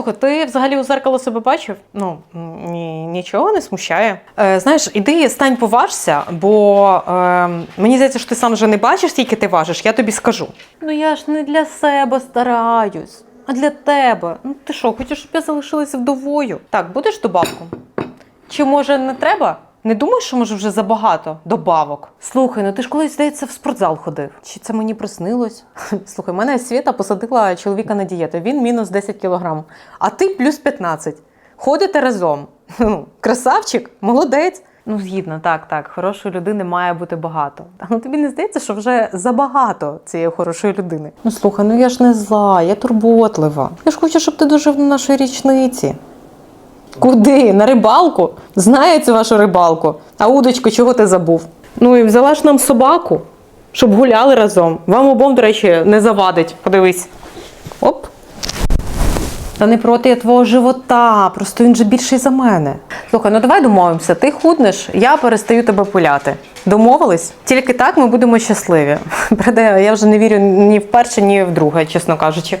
Слухай, ти взагалі у зеркало себе бачив? Ну ні, нічого не смущає. Е, знаєш, іди стань поважся, бо е, мені здається, що ти сам вже не бачиш, скільки ти важиш, я тобі скажу. Ну я ж не для себе стараюсь, а для тебе. Ну ти що, хочеш, щоб я залишилася вдовою? Так, будеш добавку? Чи може не треба? Не думаєш, що може вже забагато добавок? Слухай, ну ти ж колись здається в спортзал ходив. Чи це мені приснилось? Слухай, мене Свята посадила чоловіка на дієту. Він мінус 10 кілограм, а ти плюс 15. Ходите разом. Ну, Красавчик, молодець. Ну, згідно, так, так. Хорошої людини має бути багато. Але тобі не здається, що вже забагато цієї хорошої людини. Ну слухай, ну я ж не зла, я турботлива. Я ж хочу, щоб ти дожив на нашій річниці. Куди? На рибалку? Знає цю вашу рибалку. А удочку, чого ти забув? Ну і взяла ж нам собаку, щоб гуляли разом. Вам обом, до речі, не завадить. Подивись. Оп. Та не проти я твого живота, просто він же більший за мене. Слухай, ну давай домовимося. Ти худнеш, я перестаю тебе пуляти. Домовились? Тільки так ми будемо щасливі. Правда, я вже не вірю ні в перше, ні в друге, чесно кажучи.